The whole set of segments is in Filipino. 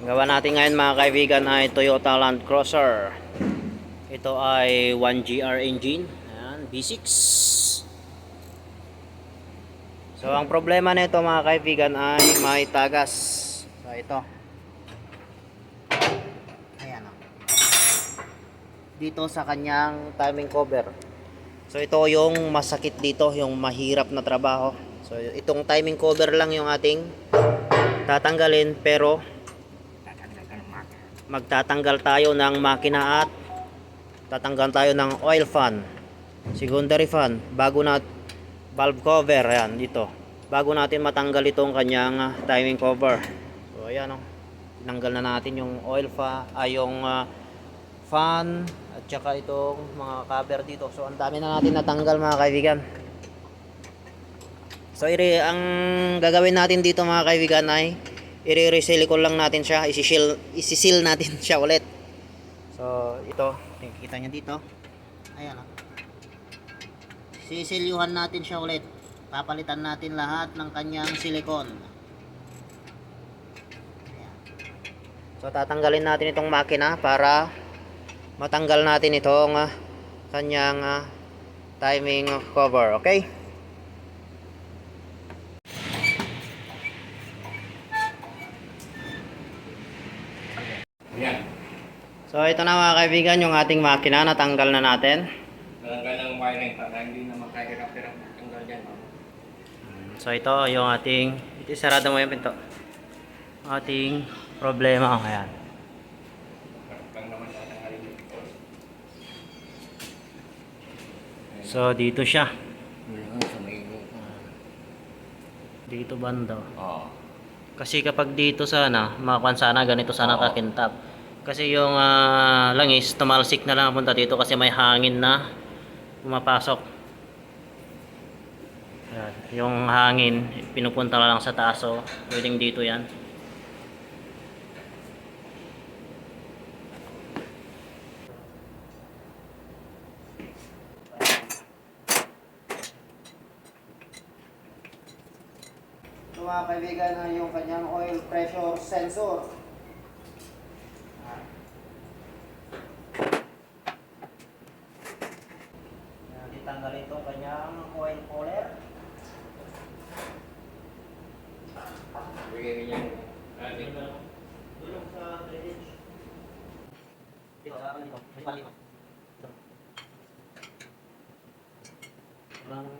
Gawa natin ngayon mga kaibigan ay Toyota Land Cruiser. Ito ay 1GR engine. Ayan, V6. So ang problema nito mga kaibigan ay may tagas. So ito. Ayan o. Dito sa kanyang timing cover. So ito yung masakit dito, yung mahirap na trabaho. So itong timing cover lang yung ating tatanggalin pero magtatanggal tayo ng makina at tatanggal tayo ng oil fan. Secondary fan. Bago na valve cover. Ayan dito. Bago natin matanggal itong kanyang ah, timing cover. So ayan o tinanggal na natin yung oil fa ay yung ah, fan at saka itong mga cover dito. So ang dami na natin natanggal mga kaibigan. So iri ang gagawin natin dito mga kaibigan ay i-resilicone lang natin siya. Isisil isisil natin siya ulit. So ito. Kita niya dito. Ayan o sisilyuhan natin siya ulit. Papalitan natin lahat ng kanyang silicone so tatanggalin natin itong makina para matanggal natin itong ah, kanyang ah, timing cover okay Yan. So ito na mga kaibigan yung ating makina natanggal na natin. Nalanggal ng wiring para hindi na makahirap-hirap tanggal dyan. So ito yung ating ito sarado mo yung pinto. Ating problema tatanggalin dito. So dito siya. Dito banda. Oo. Kasi kapag dito sana, makakuan sana ganito sana kakintap. Kasi yung ah, langis tumalsik na lang punta dito kasi may hangin na pumapasok. Ayan. Yung hangin pinupunta na lang sa taas so pwedeng dito yan. Mga kaibigan na yung kanyang oil pressure sensor. Ditanggalin itong kanyang oil cooler. Bigay niya. Ah, dito. Dulong sa drainage. Dito, sa dito. Pali pa. Dito. Walang-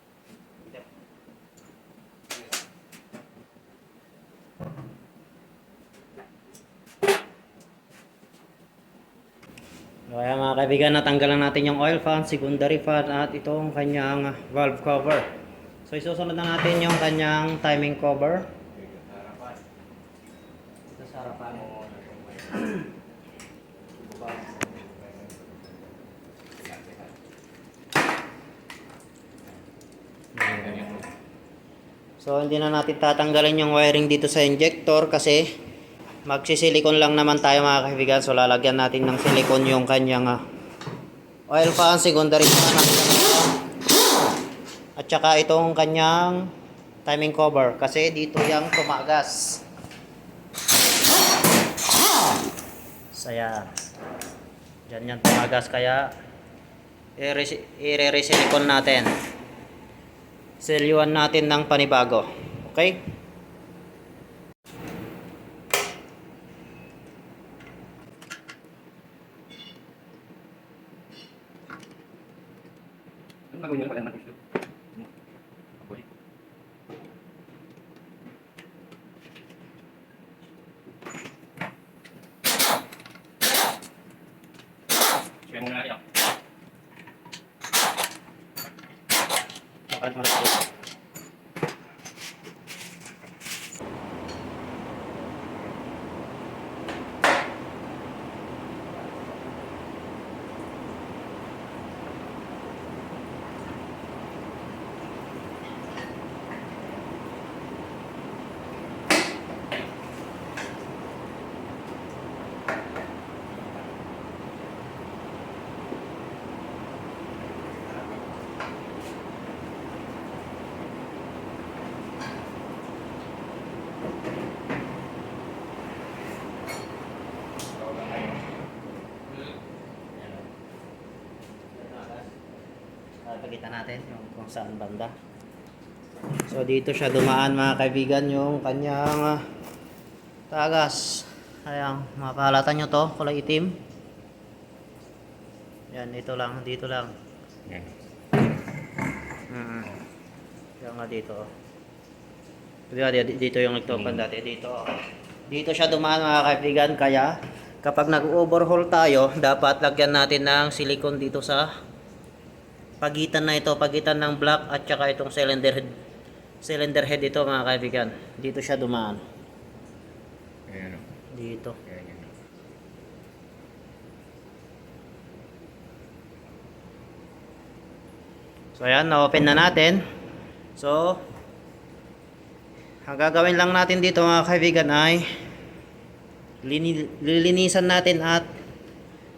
Kaya mga kaibigan, natanggalan natin yung oil fan, secondary fan, at itong kanyang valve cover. So isusunod na natin yung kanyang timing cover. Ito sa harapan. So hindi na natin tatanggalin yung wiring dito sa injector kasi magsisilikon lang naman tayo mga kaibigan. So lalagyan natin ng silikon yung kanyang ah, oil fan, secondary fan. At saka itong kanyang timing cover kasi dito yung tumagas. So yan. Diyan yan tumagas kaya i-resi- i-resilikon natin. Selyuan natin ng panibago. Okay? Ano gagawin nyo pala naman ito? Apoy. Sige muna natin ah. Bakit mo Papakita natin yung kung saan banda. So dito siya dumaan mga kaibigan yung kanyang ah, tagas. Ayan, makahalata nyo to, kulay itim. Yan, dito lang, dito lang. Yan. Mm. Yan nga dito. oh. Di ba, di- dito yung nagtopan dati, dito. oh. Dito siya dumaan mga kaibigan, kaya kapag nag-overhaul tayo, dapat lagyan natin ng silicone dito sa pagitan na ito, pagitan ng block at saka itong cylinder head. Cylinder head ito mga kaibigan. Dito siya dumaan. Ayan o. Dito. Ayan yun. So ayan, na-open na natin. So, ang gagawin lang natin dito mga kaibigan ay lini- lilinisan natin at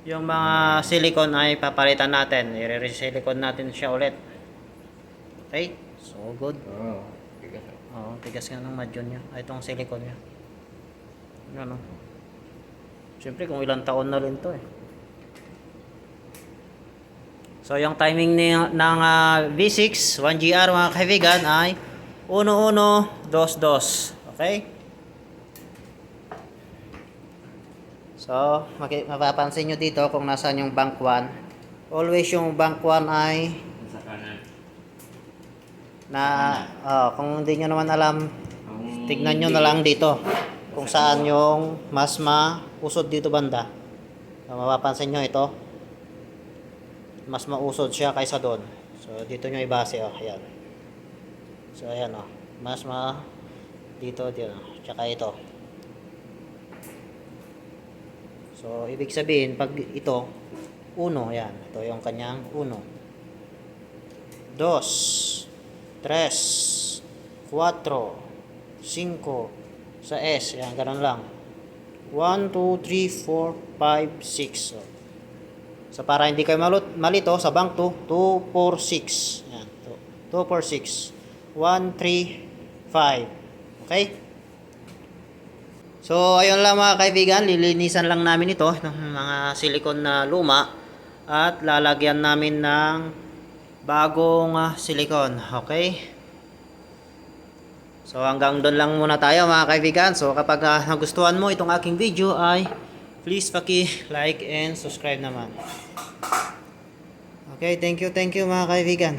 yung mga silicone ay papalitan natin. I-re-silicone natin siya ulit. Okay? So good. Oo. Tigas ah. Oo, tigas nga ng madyon niya. Ay, itong silicone niya. Ano? Siyempre, kung ilang taon na rin to eh. So, yung timing ni, ng ah, V6, 1GR mga kaibigan ay 1122. Okay? So, mapapansin nyo dito kung nasaan yung bank 1. Always yung bank 1 ay Sa kanan. na oh, kung hindi nyo naman alam, Ang tignan nyo na lang dito kung saan yung mas mausod dito banda. So, mapapansin nyo ito. Mas mausod siya kaysa doon. So, dito nyo ibase. Oh, ayan. So, ayan oh. Mas ma... Dito, dito. Tsaka ito. So, ibig sabihin, pag ito, uno, ayan. Ito yung kanyang uno. Dos. Tres. Cuatro. Cinco. Sa S. Ayan, ganun lang. 1, 2, 3, 4, 5, 6. So, so para hindi kayo malut, malito, sa bank 2, 2, 4, 6. Ayan, 2, 4, 6. 1, 3, 5. Okay? So, ayun lang mga kaibigan, lilinisan lang namin ito ng mga silikon na luma at lalagyan namin ng bagong ah, silikon. Okay? So hanggang doon lang muna tayo mga kaibigan. So kapag ah, nagustuhan mo itong aking video ay please paki-like and subscribe naman. Okay, thank you, thank you mga kaibigan.